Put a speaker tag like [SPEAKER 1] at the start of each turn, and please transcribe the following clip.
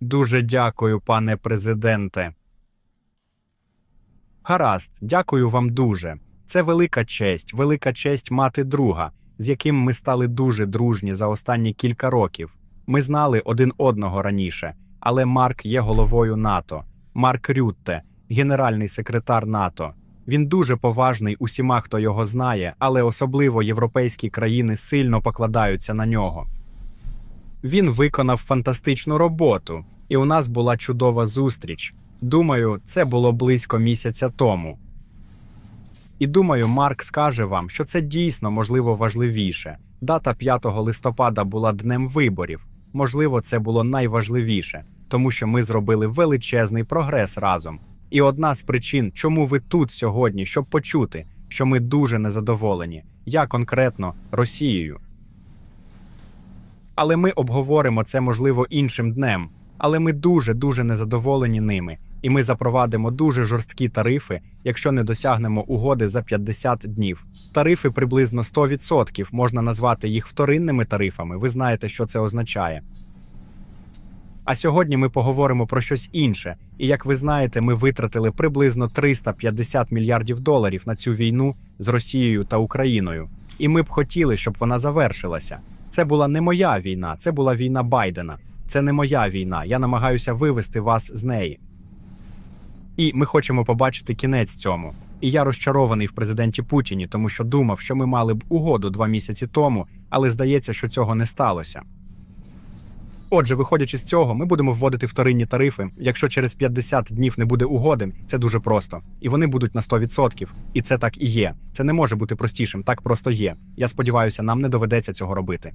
[SPEAKER 1] Дуже дякую, пане президенте. Гаразд, дякую вам дуже. Це велика честь, велика честь мати друга, з яким ми стали дуже дружні за останні кілька років. Ми знали один одного раніше, але Марк є головою НАТО. Марк Рютте, генеральний секретар НАТО. Він дуже поважний усіма, хто його знає, але особливо європейські країни сильно покладаються на нього. Він виконав фантастичну роботу, і у нас була чудова зустріч. Думаю, це було близько місяця тому. І думаю, Марк скаже вам, що це дійсно можливо важливіше. Дата 5 листопада була днем виборів. Можливо, це було найважливіше, тому що ми зробили величезний прогрес разом. І одна з причин, чому ви тут сьогодні, щоб почути, що ми дуже незадоволені, я конкретно Росією. Але ми обговоримо це можливо іншим днем. Але ми дуже дуже незадоволені ними, і ми запровадимо дуже жорсткі тарифи, якщо не досягнемо угоди за 50 днів. Тарифи приблизно 100%, можна назвати їх вторинними тарифами. Ви знаєте, що це означає. А сьогодні ми поговоримо про щось інше. І як ви знаєте, ми витратили приблизно 350 мільярдів доларів на цю війну з Росією та Україною. І ми б хотіли, щоб вона завершилася. Це була не моя війна, це була війна Байдена. Це не моя війна. Я намагаюся вивести вас з неї. І ми хочемо побачити кінець цьому. І я розчарований в президенті Путіні, тому що думав, що ми мали б угоду два місяці тому, але здається, що цього не сталося. Отже, виходячи з цього, ми будемо вводити вторинні тарифи. Якщо через 50 днів не буде угоди, це дуже просто. І вони будуть на 100%. І це так і є. Це не може бути простішим, так просто є. Я сподіваюся, нам не доведеться цього робити.